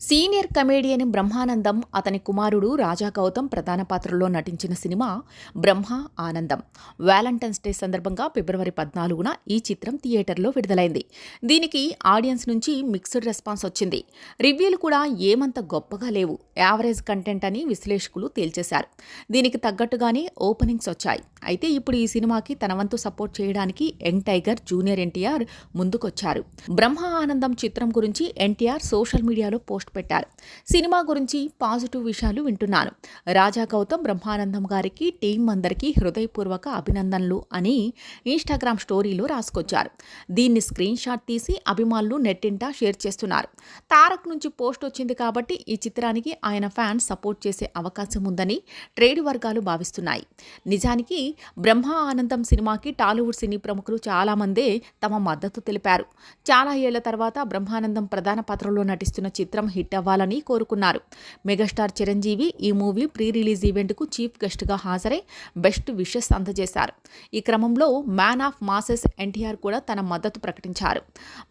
Senior comedian Brahmanandam అతని కుమారుడు రాజా గౌతమ్ ప్రధాన పాత్రలో నటించిన సినిమా బ్రహ్మ ఆనందం. వ్యాలంటైన్స్ డే సందర్భంగా ఫిబ్రవరి పద్నాలుగున ఈ చిత్రం థియేటర్లో విడుదలైంది. దీనికి ఆడియన్స్ నుంచి మిక్స్డ్ రెస్పాన్స్ వచ్చింది. రివ్యూలు కూడా ఏమంత గొప్పగా లేవు. యావరేజ్ కంటెంట్ అని విశ్లేషకులు తేల్చేశారు. దీనికి తగ్గట్టుగానే ఓపెనింగ్స్ వచ్చాయి. అయితే ఇప్పుడు ఈ సినిమాకి తన వంతు సపోర్ట్ చేయడానికి యంగ్ టైగర్ జూనియర్ ఎన్టీఆర్ ముందుకొచ్చారు. బ్రహ్మ ఆనందం చిత్రం గురించి ఎన్టీఆర్ సోషల్ మీడియాలో పోస్ట్ పెట్టారు. సినిమా గురించి పాజిటివ్ విషయాలు వింటున్నాను. రాజా గౌతమ్ బ్రహ్మానందం గారికి టీం అందరికీ హృదయపూర్వక అభినందనలు అని ఇన్స్టాగ్రామ్ స్టోరీలో రాసుకొచ్చారు. దీన్ని స్క్రీన్ షాట్ తీసి అభిమానులు నెట్టింటా షేర్ చేస్తున్నారు. తారక్ నుంచి పోస్ట్ వచ్చింది కాబట్టి ఈ చిత్రానికి ఆయన ఫ్యాన్స్ సపోర్ట్ చేసే అవకాశం ఉందని ట్రేడ్ వర్గాలు భావిస్తున్నాయి. నిజానికి బ్రహ్మ ఆనందం సినిమాకి టాలీవుడ్ సినీ ప్రముఖులు చాలామందే తమ మద్దతు తెలిపారు. చాలా ఏళ్ళ తర్వాత బ్రహ్మానందం ప్రధాన పాత్రలో నటిస్తున్న చిత్రం హిట్ అవ్వాలని కోరుకున్నారు. మెగాస్టార్ చిరంజీవి ఈ మూవీ ప్రీ రిలీజ్ ఈవెంట్కు చీఫ్ గెస్ట్గా హాజరై బెస్ట్ విషెస్ అందజేశారు. ఈ క్రమంలో మ్యాన్ ఆఫ్ మాసెస్ ఎన్టీఆర్ కూడా తన మద్దతు ప్రకటించారు.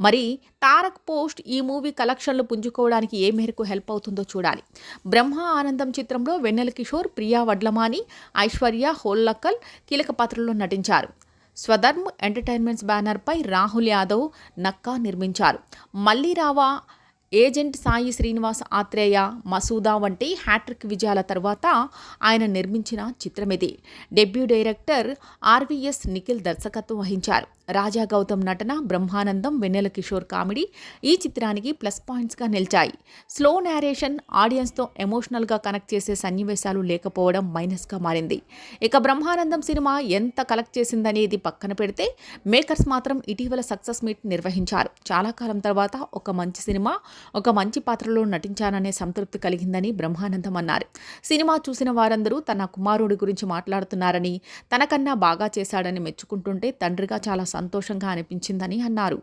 మరి తారక్ పోస్ట్ ఈ మూవీ కలెక్షన్లు పుంజుకోవడానికి ఏ మేరకు హెల్ప్ అవుతుందో చూడాలి. బ్రహ్మ ఆనందం చిత్రంలో వెన్నెల కిషోర్ ప్రియా వడ్లమాని ఐశ్వర్య హోల్లక్కల్ కీలక పాత్రలో నటించారు. స్వధర్మ్ ఎంటర్టైన్మెంట్స్ బ్యానర్పై రాహుల్ యాదవ్ నక్కా నిర్మించారు. మళ్ళీ రావా ఏజెంట్ సాయి శ్రీనివాస్ ఆత్రేయ మసూదా వంటి హ్యాట్రిక్ విజయాల తర్వాత ఆయన నిర్మించిన చిత్రం ఇది. డెబ్యూ డైరెక్టర్ ఆర్వీఎస్ నిఖిల్ దర్శకత్వం వహించారు. రాజా గౌతమ్ నటన బ్రహ్మానందం వెన్నెల కిషోర్ కామెడీ ఈ చిత్రానికి ప్లస్ పాయింట్స్గా నిలిచాయి. స్లో నేరేషన్ ఆడియన్స్తో ఎమోషనల్గా కనెక్ట్ చేసే సన్నివేశాలు లేకపోవడం మైనస్గా మారింది. ఇక బ్రహ్మానందం సినిమా ఎంత కలెక్ట్ చేసిందనేది పక్కన పెడితే మేకర్స్ మాత్రం ఇటీవల సక్సెస్ మీట్ నిర్వహించారు. చాలా కాలం తర్వాత ఒక మంచి సినిమా ఒక మంచి పాత్రలో నటించాననే సంతృప్తి కలిగిందని బ్రహ్మానందం అన్నారు. సినిమా చూసిన వారందరూ తన కుమారుడి గురించి మాట్లాడుతున్నారని తనకన్నా బాగా చేశాడని మెచ్చుకుంటుంటే తండ్రిగా చాలా సంతోషంగా అనిపించిందని అన్నారు.